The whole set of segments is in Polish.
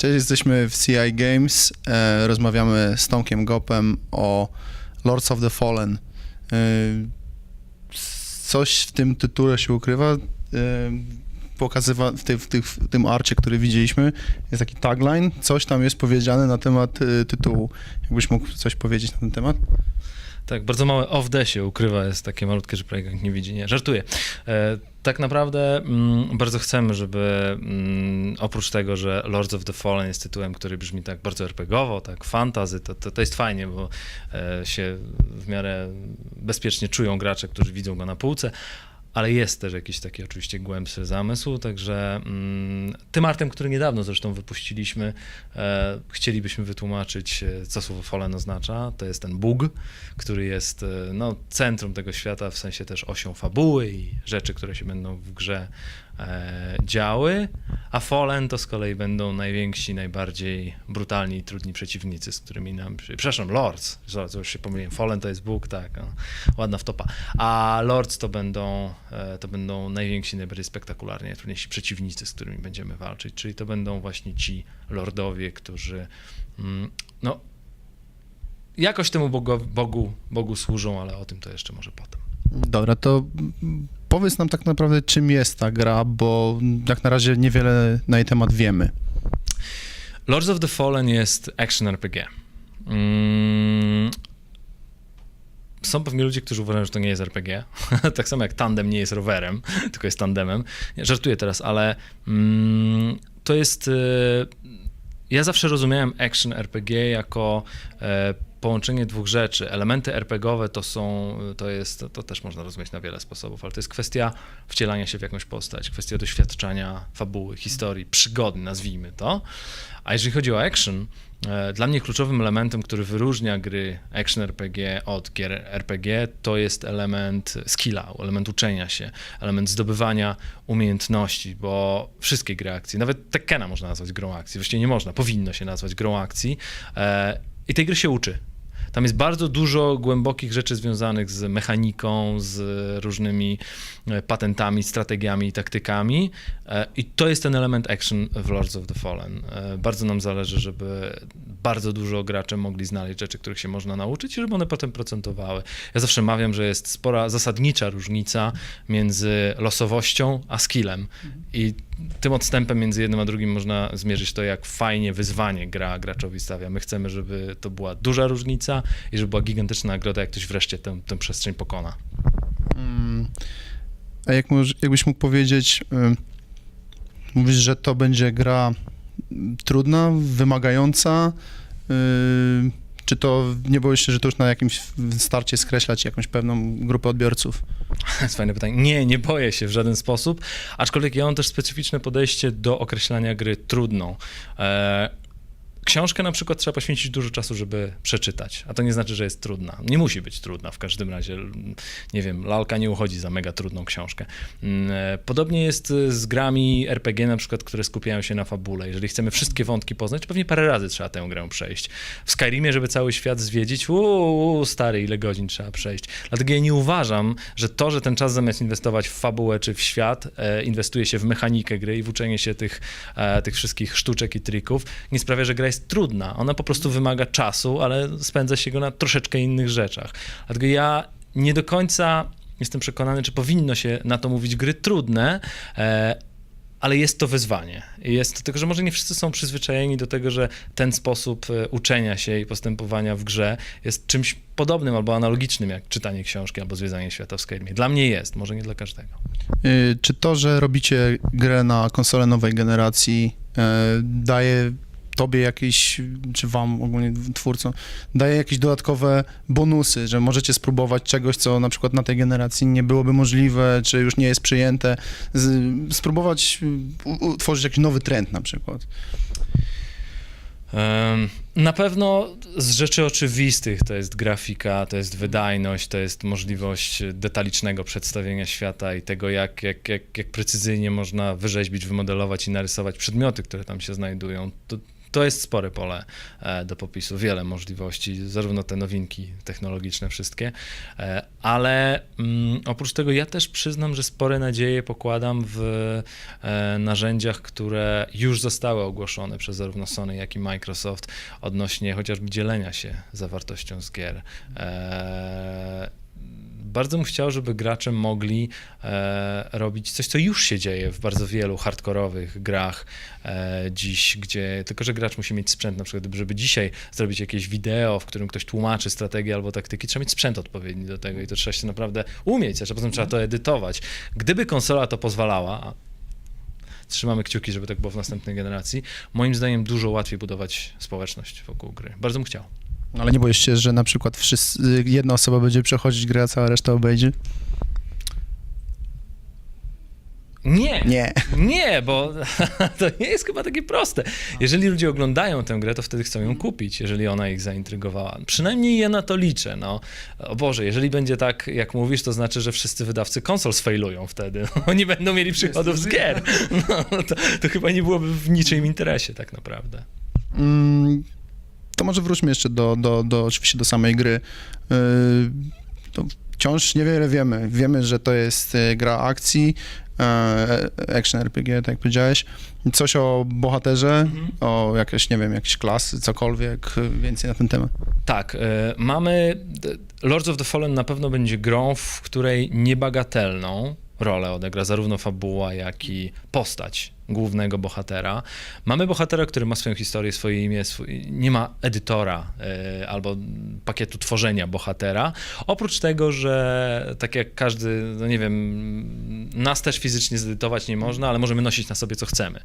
Cześć, jesteśmy w CI Games. E, rozmawiamy z Tomkiem Gopem o Lords of the Fallen. E, coś w tym tytule się ukrywa. E, pokazywa w, w, w tym arcie, który widzieliśmy, jest taki tagline. Coś tam jest powiedziane na temat tytułu. Jakbyś mógł coś powiedzieć na ten temat? Tak, bardzo małe off-the się ukrywa, jest takie malutkie, że prawie nie widzi. Nie, żartuję. E, tak naprawdę mm, bardzo chcemy, żeby mm, oprócz tego, że Lords of the Fallen jest tytułem, który brzmi tak bardzo RPGowo, tak fantazy, to, to, to jest fajnie, bo e, się w miarę bezpiecznie czują gracze, którzy widzą go na półce, ale jest też jakiś taki oczywiście głębszy zamysł, także mm, tym artem, który niedawno zresztą wypuściliśmy, e, chcielibyśmy wytłumaczyć, e, co słowo Fallen oznacza. To jest ten Bóg, który jest e, no, centrum tego świata, w sensie też osią fabuły i rzeczy, które się będą w grze e, działy, a Fallen to z kolei będą najwięksi, najbardziej brutalni i trudni przeciwnicy, z którymi nam... Przepraszam, Lords, już się pomyliłem, Fallen to jest Bóg, tak, no, ładna wtopa, a Lords to będą, to będą najwięksi, najbardziej spektakularni, najtrudniejsi przeciwnicy, z którymi będziemy walczyć, czyli to będą właśnie ci lordowie, którzy mm, no jakoś temu Bogu, Bogu, Bogu służą, ale o tym to jeszcze może potem. Dobra, to mm, powiedz nam tak naprawdę, czym jest ta gra, bo jak na razie niewiele na jej temat wiemy. Lords of the Fallen jest action RPG. Są pewnie ludzie, którzy uważają, że to nie jest RPG. tak samo jak tandem nie jest rowerem, tylko jest tandemem. Nie, żartuję teraz, ale mm, to jest. Y, ja zawsze rozumiałem action RPG jako e, połączenie dwóch rzeczy. Elementy RPGowe to są, to jest, to też można rozumieć na wiele sposobów, ale to jest kwestia wcielania się w jakąś postać, kwestia doświadczania fabuły, historii, przygody, nazwijmy to. A jeżeli chodzi o action, e, dla mnie kluczowym elementem, który wyróżnia gry action RPG od gier RPG, to jest element skilla, element uczenia się, element zdobywania umiejętności, bo wszystkie gry akcji, nawet Tekkena można nazwać grą akcji, właściwie nie można, powinno się nazwać grą akcji e, i tej gry się uczy. Tam jest bardzo dużo głębokich rzeczy związanych z mechaniką, z różnymi e, patentami, strategiami i taktykami. E, I to jest ten element action w Lords of the Fallen. E, bardzo nam zależy, żeby bardzo dużo graczy mogli znaleźć rzeczy, których się można nauczyć i żeby one potem procentowały. Ja zawsze mawiam, że jest spora, zasadnicza różnica między losowością a skillem. I tym odstępem między jednym a drugim można zmierzyć to, jak fajnie wyzwanie gra graczowi stawia. My chcemy, żeby to była duża różnica i żeby była gigantyczna nagroda, jak ktoś wreszcie tę, tę przestrzeń pokona. Mm. A jak jakbyś mógł powiedzieć, y, mówisz, że to będzie gra trudna, wymagająca, y, czy to nie boisz się, że to już na jakimś starcie skreśla ci jakąś pewną grupę odbiorców? To jest fajne pytanie. Nie, nie boję się w żaden sposób, aczkolwiek ja mam też specyficzne podejście do określania gry trudną. E, książkę na przykład trzeba poświęcić dużo czasu, żeby przeczytać, a to nie znaczy, że jest trudna. Nie musi być trudna w każdym razie. Nie wiem, lalka nie uchodzi za mega trudną książkę. Mm, e, podobnie jest z grami RPG na przykład, które skupiają się na fabule. Jeżeli chcemy wszystkie wątki poznać, pewnie parę razy trzeba tę grę przejść. W Skyrimie, żeby cały świat zwiedzić, uuu, stary, ile godzin trzeba przejść. Dlatego ja nie uważam, że to, że ten czas zamiast inwestować w fabułę czy w świat, e, inwestuje się w mechanikę gry i w uczenie się tych, e, tych wszystkich sztuczek i trików, nie sprawia, że gra jest trudna. Ona po prostu wymaga czasu, ale spędza się go na troszeczkę innych rzeczach. Dlatego ja nie do końca jestem przekonany, czy powinno się na to mówić gry trudne, e, ale jest to wyzwanie. Jest to tylko, że może nie wszyscy są przyzwyczajeni do tego, że ten sposób e, uczenia się i postępowania w grze jest czymś podobnym albo analogicznym jak czytanie książki albo zwiedzanie świata w Skyrimie. Dla mnie jest, może nie dla każdego. Y, Czy to, że robicie grę na konsolę nowej generacji, e, daje tobie jakieś, czy wam ogólnie twórcom, daje jakieś dodatkowe bonusy, że możecie spróbować czegoś, co na przykład na tej generacji nie byłoby możliwe, czy już nie jest przyjęte, z, spróbować utworzyć jakiś nowy trend na przykład. Na pewno z rzeczy oczywistych to jest grafika, to jest wydajność, to jest możliwość detalicznego przedstawienia świata i tego, jak, jak, jak, jak precyzyjnie można wyrzeźbić, wymodelować i narysować przedmioty, które tam się znajdują. To, to jest spore pole e, do popisu, wiele możliwości, zarówno te nowinki technologiczne wszystkie, e, ale mm, oprócz tego ja też przyznam, że spore nadzieje pokładam w e, narzędziach, które już zostały ogłoszone przez zarówno Sony, jak i Microsoft odnośnie chociażby dzielenia się zawartością z gier. Bardzo bym chciał, żeby gracze mogli e, robić coś, co już się dzieje w bardzo wielu hardkorowych grach e, dziś, gdzie tylko, że gracz musi mieć sprzęt, na przykład, żeby dzisiaj zrobić jakieś wideo, w którym ktoś tłumaczy strategię albo taktyki, trzeba mieć sprzęt odpowiedni do tego i to trzeba się naprawdę umieć, a potem trzeba to edytować. Gdyby konsola to pozwalała, trzymamy kciuki, żeby tak było w następnej generacji, moim zdaniem dużo łatwiej budować społeczność wokół gry. Bardzo bym chciał. Ale nie boisz się, że na przykład wszyscy, jedna osoba będzie przechodzić grę, a cała reszta obejdzie? Nie. Nie. Nie, bo to nie jest chyba takie proste. Jeżeli ludzie oglądają tę grę, to wtedy chcą ją kupić, jeżeli ona ich zaintrygowała. Przynajmniej ja na to liczę. No. O Boże, jeżeli będzie tak, jak mówisz, to znaczy, że wszyscy wydawcy konsol sfailują wtedy. Oni będą mieli przychodów z gier. No, to, to chyba nie byłoby w niczym interesie tak naprawdę. Mm, to może wróćmy jeszcze do, do, do oczywiście do samej gry. Yy, to wciąż niewiele wiemy. Wiemy, że to jest y, gra akcji, e, action RPG, tak jak powiedziałeś. Coś o bohaterze, o jakieś, nie wiem, jakieś klasy, cokolwiek y, więcej na ten temat. Tak, y, mamy. Lords of the Fallen na pewno będzie grą, w której niebagatelną rolę odegra zarówno fabuła, jak i postać głównego bohatera. Mamy bohatera, który ma swoją historię, swoje imię, swój, nie ma edytora y, albo pakietu tworzenia bohatera. Oprócz tego, że tak jak każdy, no nie wiem, nas też fizycznie zedytować nie można, ale możemy nosić na sobie co chcemy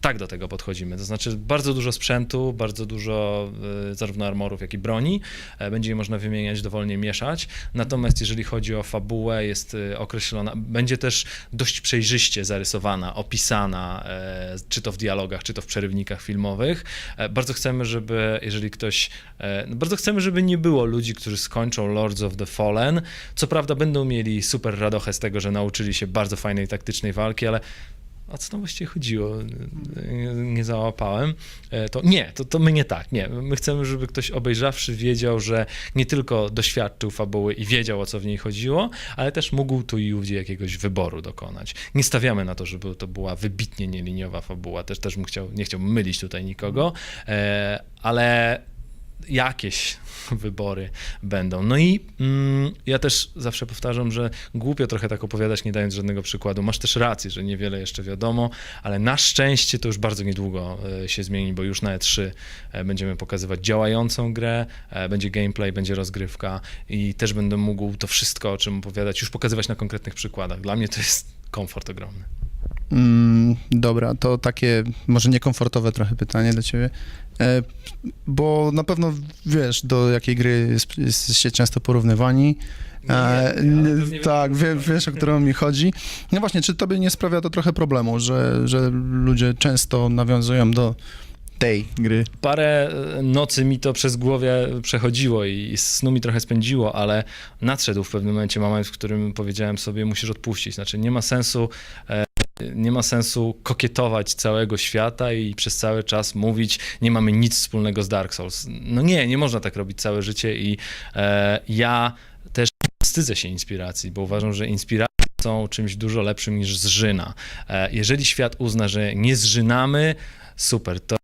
tak do tego podchodzimy. To znaczy bardzo dużo sprzętu, bardzo dużo y, zarówno armorów, jak i broni. E, Będzie je można wymieniać, dowolnie mieszać. Natomiast jeżeli chodzi o fabułę, jest y, określona, będzie też dość przejrzyście zarysowana, opisana, e, czy to w dialogach, czy to w przerywnikach filmowych. E, Bardzo chcemy, żeby, jeżeli ktoś, e, no bardzo chcemy, żeby nie było ludzi, którzy skończą Lords of the Fallen. Co prawda będą mieli super radochę z tego, że nauczyli się bardzo fajnej taktycznej walki, ale o co tam właściwie chodziło? Nie, załapałem. E, To nie, to, to my nie tak. Nie, my chcemy, żeby ktoś obejrzawszy wiedział, że nie tylko doświadczył fabuły i wiedział, o co w niej chodziło, ale też mógł tu i ówdzie jakiegoś wyboru dokonać. Nie stawiamy na to, żeby to była wybitnie nieliniowa fabuła. Też, też bym chciał, nie chciałbym mylić tutaj nikogo, e, ale jakieś wybory będą. No i mm, ja też zawsze powtarzam, że głupio trochę tak opowiadać, nie dając żadnego przykładu. Masz też rację, że niewiele jeszcze wiadomo, ale na szczęście to już bardzo niedługo e, się zmieni, bo już na E3 e, będziemy pokazywać działającą grę, e, będzie gameplay, będzie rozgrywka i też będę mógł to wszystko, o czym opowiadać, już pokazywać na konkretnych przykładach. Dla mnie to jest komfort ogromny. Mm, dobra, to takie może niekomfortowe trochę pytanie do ciebie, e, bo na pewno wiesz, do jakiej gry jest, jesteście często porównywani. Nie, E, ale n- pewnie tak, wie, wiesz, o którą mi chodzi. No właśnie, czy tobie nie sprawia to trochę problemu, że, że ludzie często nawiązują do tej gry? Parę e, nocy mi to przez głowę przechodziło i snu mi trochę spędziło, ale nadszedł w pewnym momencie moment, w którym powiedziałem sobie, musisz odpuścić. Znaczy, nie ma sensu. Nie ma sensu kokietować całego świata i przez cały czas mówić, nie mamy nic wspólnego z Dark Souls. No nie, nie można tak robić całe życie i e, ja też wstydzę się inspiracji, bo uważam, że inspiracje są czymś dużo lepszym niż zżyna. E, jeżeli świat uzna, że nie zżynamy, super, to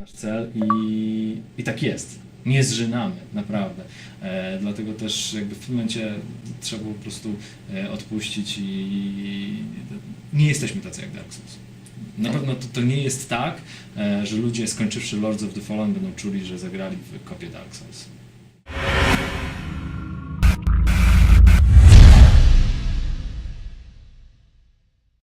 nasz cel i, i tak jest. Nie zżynamy, naprawdę. E, dlatego też jakby w tym momencie trzeba było po prostu e, odpuścić i nie jesteśmy tacy jak Dark Souls. Na pewno to, to nie jest tak, e, że ludzie skończywszy Lords of the Fallen będą czuli, że zagrali w kopię Dark Souls.